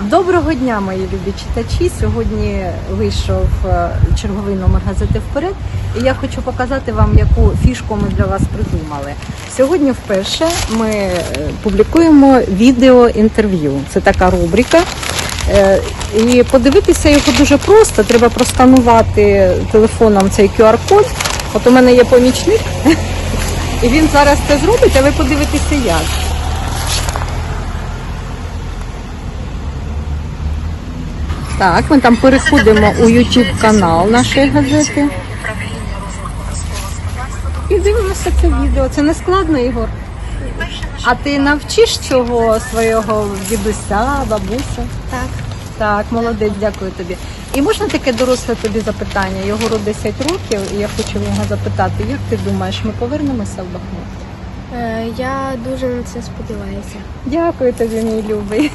Доброго дня, мої любі читачі. Сьогодні вийшов е, черговий номер газети вперед, і я хочу показати вам, яку фішку ми для вас придумали. Сьогодні вперше ми е, публікуємо відеоінтерв'ю. Це така рубрика. Е, І подивитися його дуже просто. Треба просканувати телефоном цей QR-код. От у мене є помічник, і він зараз це зробить, а ви подивитеся як. Так, ми там переходимо у YouTube канал нашої газети. І дивимося це відео. Це не складно, Ігор. А ти навчиш цього свого дідуся, бабуся? Так. Так, молодець, дякую тобі. І можна таке доросле тобі запитання? Єгору 10 років, і я хочу його запитати, як ти думаєш, ми повернемося в Бахмут? Е, я дуже на це сподіваюся. Дякую тобі, мій любий.